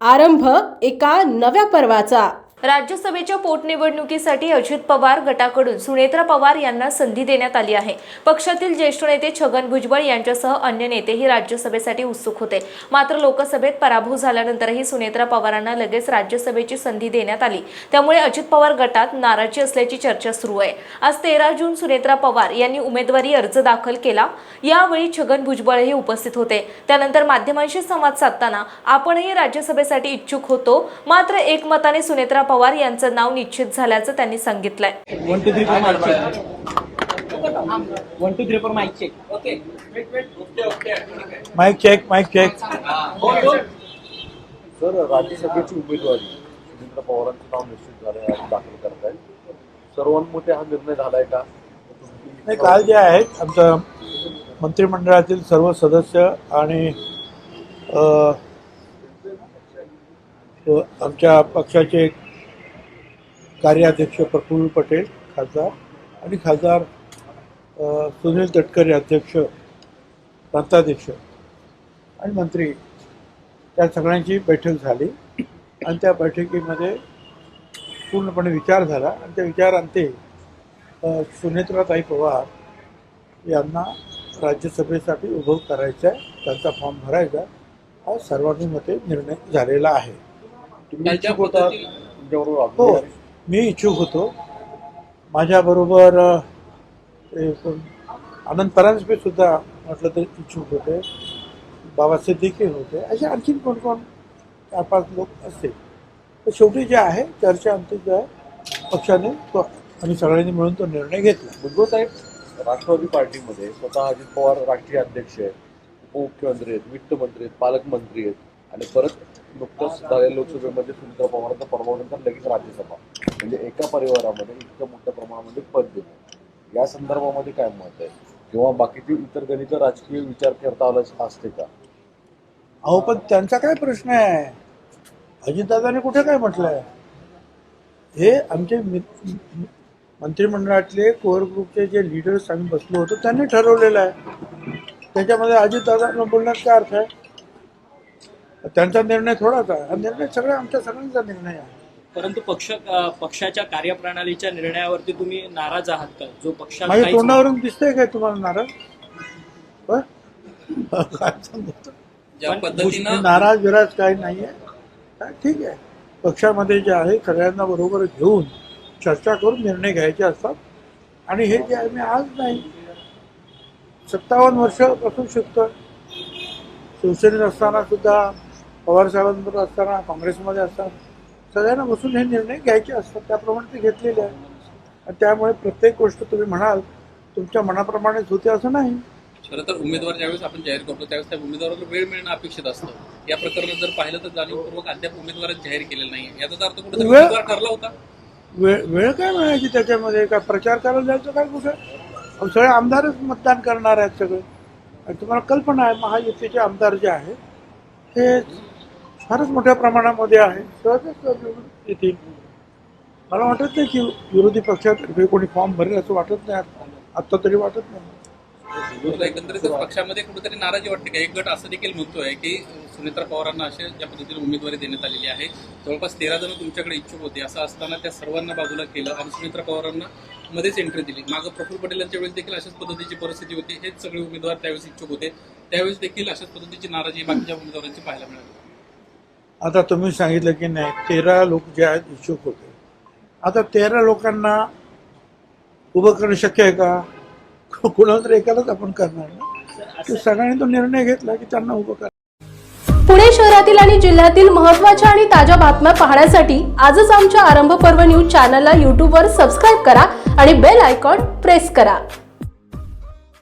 आरंभ एका नव्या पर्वाचा. राज्यसभेच्या पोटनिवडणुकीसाठी अजित पवार गटाकडून सुनेत्रा पवार यांना संधी देण्यात आली आहे. पक्षातील ज्येष्ठ नेते छगन भुजबळ यांच्यासह अन्य नेतेही राज्यसभेसाठी उत्सुक होते. मात्र लोकसभेत पराभव झाल्यानंतरही सुनेत्रा पवारांना लगेच राज्यसभेची संधी देण्यात आली. त्यामुळे अजित पवार गटात नाराजी असल्याची चर्चा सुरू आहे. आज तेरा जून सुनेत्रा पवार यांनी उमेदवारी अर्ज दाखल केला. यावेळी छगन भुजबळही उपस्थित होते. त्यानंतर माध्यमांशी संवाद साधताना आपणही राज्यसभेसाठी इच्छुक होतो. मात्र एकमताने सुनेत्रा पवार यांचं नाव निश्चित झाल्याचं त्यांनी सांगितलंय. One two three four mike check one two three four mike check okay mike check mike check sir राज्यसभेची उमेदवारी सुरेंद्र पवारांचं नाव निश्चित झालंय आणि दाखल करताय सर्वांमध्ये हा निर्णय झालाय का? नाही काल जे आहेत आमचं मंत्रिमंडळातील सर्व सदस्य आणि आमच्या पक्षाचे कार्याध्यक्ष प्रफुल्ल पटेल खासदार आणि खासदार सुनील तटकरे अध्यक्ष प्रांताध्यक्ष आणि मंत्री. त्या सगळ्यांची बैठक झाली आणि त्या बैठकीमध्ये पूर्णपणे विचार झाला आणि त्या विचारांते सुनेत्राताई पवार यांना राज्यसभेसाठी उभं करायचं आहे त्यांचा फॉर्म भरायचा आहे. हा सर्वानुमते निर्णय झालेला आहे. तुम्ही इच्छुक होता तुमच्याबरोबर हो. मी इच्छुक होतो. माझ्याबरोबर आनंद परांजपे सुद्धा म्हटलं तरी इच्छुक होते. बाबा सिद्दीकी होते. असे आणखीन कोण कोण चार पाच लोक असतील. तर शेवटी जे आहे चर्चा आमची जो आहे पक्षाने तो आम्ही सगळ्यांनी मिळून तो निर्णय घेतला. भुजबळ साहेब राष्ट्रवादी पार्टीमध्ये स्वतः अजित पवार राष्ट्रीय अध्यक्ष आहेत. उपमुख्यमंत्री आहेत वित्तमंत्री आहेत पालकमंत्री आहेत. आणि परत नुकतंच झालेल्या लोकसभेमध्ये सुनीता पवारांचा परवानंतर लगेच राज्यसभा. म्हणजे एका परिवारामध्ये इतकं मोठ्या प्रमाणामध्ये पद देणं या संदर्भामध्ये काय मत आहे? किंवा बाकीचे इतर गणित राजकीय विचार करता आला असते का? अहो पण त्यांचा काय प्रश्न आहे? अजितदादाने कुठे काय म्हटलंय? हे आमचे मंत्रिमंडळातले कोअर ग्रुपचे जे लिडर्स आम्ही बसलो होतो त्यांनी ठरवलेलं आहे. त्याच्यामध्ये अजितदादांना बोलण्यात काय अर्थ आहे? त्यांचा निर्णय थोडाच आहे. हा निर्णय सगळा आमच्या सगळ्यांचा निर्णय आहे. परंतु पक्ष पक्षाच्या कार्यप्रणालीच्या निर्णयावरती तुम्ही नाराज आहात का? जो पक्षात माझ्या काहीच- तोंडावरून दिसतंय काय तुम्हाला नाराज? होय? काय सांगतो ज्या मी पद्धतीनं नाराज विराज काही नाही आहे काय ठीक आहे. पक्षामध्ये जे आहे सगळ्यांना बरोबर घेऊन चर्चा करून निर्णय घ्यायचे असतात. आणि हे जे आहे मी आज नाही सत्तावन्न वर्षापासून शिकतो शिवसेनेत असताना सुद्धा पवार साहेबांबरोबर असताना काँग्रेसमध्ये असताना सगळ्यांना बसून हे निर्णय घ्यायचे असतात त्याप्रमाणे ते घेतलेले आहे आणि त्यामुळे प्रत्येक गोष्ट तुम्ही म्हणाल तुमच्या मनाप्रमाणेच होते असं नाही. खरं तर उमेदवार ज्यावेळेस आपण जाहीर करतो त्यावेळेस त्या उमेदवाराला वेळ मिळणं अपेक्षित असतं. या प्रकरणात जर पाहिलं तर जाणीवपूर्वक अद्याप उमेदवारच जाहीर केलेला नाही याचा अर्थ कुठेतरी वेळ- उमेदवार ठरला होता. वेळ वेळ काय मिळायची त्याच्यामध्ये? काय प्रचार करायला जायचं काय कुठे? सगळे आमदारच मतदान करणार आहेत सगळे. आणि तुम्हाला कल्पना आहे महायुतीचे आमदार जे आहेत हे फारच मोठ्या प्रमाणामध्ये आहे. सहजच येतील. मला वाटत नाही की विरोधी पक्षातर्फे कोणी फॉर्म भरेल असं वाटत नाही. आत्ता तरी वाटत नाही. एकंदरीत पक्षामध्ये कुठेतरी नाराजी वाटते का? एक गट असं देखील म्हणतोय की सुनेत्रा पवारांना अशा ज्या पद्धतीने उमेदवारी देण्यात आलेली आहे. जवळपास तेरा जण तुमच्याकडे इच्छुक होते. असं असताना त्या सर्वांना बाजूला केलं आणि सुनेत्रा पवारांना मध्येच एंट्री दिली. मागं प्रफुल्ल पटेल यांच्या वेळेस देखील अशाच पद्धतीची परिस्थिती होती. हेच सगळे उमेदवार त्यावेळेस इच्छुक होते. त्यावेळेस देखील अशाच पद्धतीची नाराजी बाकीच्या उमेदवारांची पाहायला मिळाली. आता तुम्ही सांगितलं की नाही तेरा लोक जे आहेत इच्छुक होते. आता तेरा लोकांना उभं करणं शक्य आहे का? कुणाला तर एकालाच आपण करणार ना? सगळ्यांनी तो निर्णय घेतला की त्यांना उभं करा. पुणे शहरातील आणि जिल्ह्यातील महत्त्वाच्या आणि ताज्या बातम्या पाहण्यासाठी आजच आमच्या आरंभ पर्व न्यूज चॅनलला यूट्यूबवर सबस्क्राईब करा आणि बेल आयकॉन प्रेस करा.